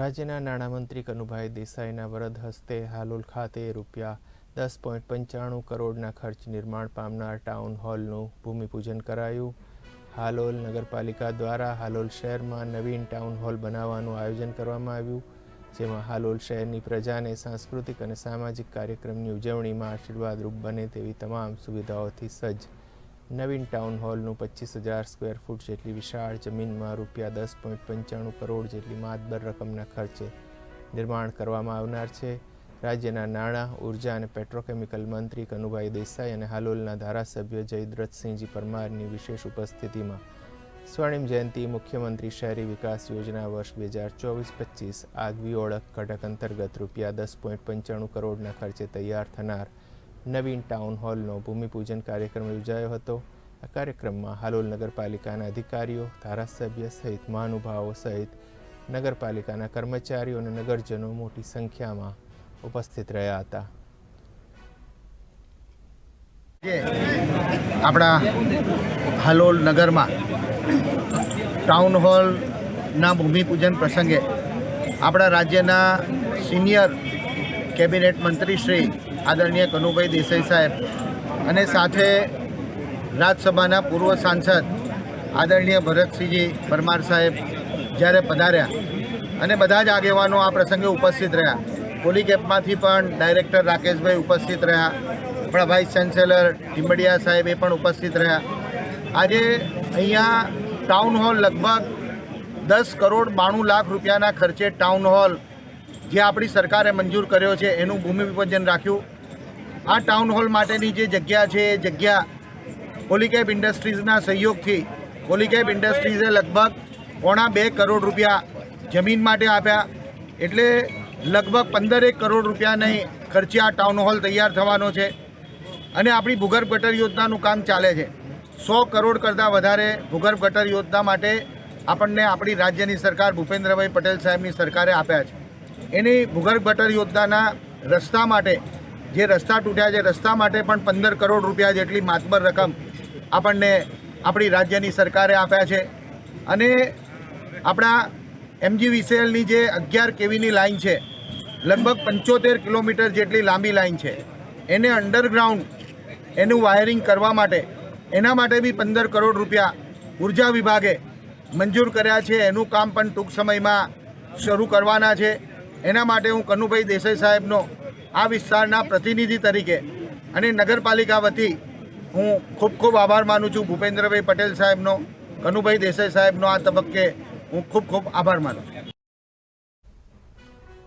રાજ્યના નાણામંત્રી કનુભાઈ દેસાઈના વરદ હસ્તે હાલોલ ખાતે રૂપિયા દસ પોઈન્ટ પંચાણું કરોડના ખર્ચ નિર્માણ પામનાર ટાઉન હોલનું ભૂમિપૂજન કરાયું. હાલોલ નગરપાલિકા દ્વારા હાલોલ શહેરમાં નવીન ટાઉન હોલ બનાવવાનું આયોજન કરવામાં આવ્યું, જેમાં હાલોલ શહેરની પ્રજાને સાંસ્કૃતિક અને સામાજિક કાર્યક્રમની ઉજવણીમાં આશીર્વાદરૂપ બને તેવી તમામ સુવિધાઓથી સજ્જ નવીન ટાઉન હોલનું પચીસ હજાર સ્ક્વેર ફૂટ જેટલી વિશાળ જમીનમાં રૂપિયા દસ પોઈન્ટ પંચાણું કરોડ જેટલી માતબર રકમના ખર્ચે નિર્માણ કરવામાં આવનાર છે. રાજ્યના નાણાં, ઊર્જા અને પેટ્રોકેમિકલ મંત્રી કનુભાઈ દેસાઈ અને હાલોલના ધારાસભ્ય જયદ્રથસિંહજી પરમારની વિશેષ ઉપસ્થિતિમાં સ્વર્ણિમ જયંતિ મુખ્યમંત્રી શહેરી વિકાસ યોજના વર્ષ બે હજાર ચોવીસ પચીસ આગવી ઓળખ ઘટક અંતર્ગત રૂપિયા દસ પોઈન્ટ પંચાણું કરોડના ખર્ચે તૈયાર થનાર નવીન ટાઉન હોલનો ભૂમિપૂજન કાર્યક્રમ યોજાયો હતો. આ કાર્યક્રમમાં હાલોલ નગરપાલિકાના અધિકારીઓ, ધારાસભ્ય સહિત મહાનુભાવો સહિત નગરપાલિકાના કર્મચારીઓ અને નગરજનો મોટી સંખ્યામાં ઉપસ્થિત રહ્યા હતા. આપણા હાલોલ નગરમાં ટાઉન હોલના ભૂમિપૂજન પ્રસંગે આપણા રાજ્યના સિનિયર કેબિનેટ મંત્રી શ્રી આદરણીય કનુભાઈ દેસાઈ સાહેબ અને સાથે રાજ્યસભાના પૂર્વ સાંસદ આદરણીય ભરતસિંહજી પરમાર સાહેબ જ્યારે પધાર્યા અને બધા જ આગેવાનો આ પ્રસંગે ઉપસ્થિત રહ્યા. પોલીકેપમાંથી પણ ડાયરેક્ટર રાકેશભાઈ ઉપસ્થિત રહ્યા. આપણા વાઇસ ચાન્સેલર ટીમ્બડિયા સાહેબ એ પણ ઉપસ્થિત રહ્યા. આજે અહીંયા ટાઉન હોલ લગભગ દસ કરોડ બાણું લાખ રૂપિયાના ખર્ચે ટાઉન હોલ જે આપણી સરકારે મંજૂર કર્યો છે, એનું ભૂમિપૂજન રાખ્યું. આ ટાઉન હોલ માટેની જે જગ્યા છે, એ જગ્યા પોલીકેબ ઇન્ડસ્ટ્રીઝના સહયોગથી પોલીકેબ ઇન્ડસ્ટ્રીઝે લગભગ પોણા બે કરોડ રૂપિયા જમીન માટે આપ્યા. એટલે લગભગ પંદરેક કરોડ રૂપિયાની ખર્ચે આ ટાઉન હોલ તૈયાર થવાનો છે. અને આપણી ભૂગર્ભ ગટર યોજનાનું કામ ચાલે છે. સો કરોડ કરતાં વધારે ભૂગર્ભ ગટર યોજના માટે આપણને આપણી રાજ્યની સરકાર ભૂપેન્દ્રભાઈ પટેલ સાહેબની સરકારે આપ્યા છે. એની ભૂગર્ભ ગટર યોજનાના રસ્તા માટે, જે રસ્તા તૂટ્યા છે, રસ્તા માટે પણ પંદર કરોડ રૂપિયા જેટલી માતબર રકમ આપણને આપણી રાજ્યની સરકારે આપ્યા છે. અને આપણા એમજીવીસીએલની જે અગિયાર કેવીની લાઈન છે, લગભગ પંચોતેર કિલોમીટર જેટલી લાંબી લાઇન છે. એને અંડરગ્રાઉન્ડ, એનું વાયરિંગ કરવા માટે, એના માટે બી પંદર કરોડ રૂપિયા ઊર્જા વિભાગે મંજૂર કર્યા છે. એનું કામ પણ ટૂંક સમયમાં શરૂ કરવાના છે. એના માટે હું કનુભાઈ દેસાઈ સાહેબનો આ વિસ્તારના પ્રતિનિધિ તરીકે અને નગરપાલિકા વતી હું ખૂબ ખૂબ આભાર માનું છું. ભૂપેન્દ્રભાઈ પટેલ સાહેબનો, કનુભાઈ દેસાઈ સાહેબનો આ તબક્કે હું ખૂબ ખૂબ આભાર માનું છું.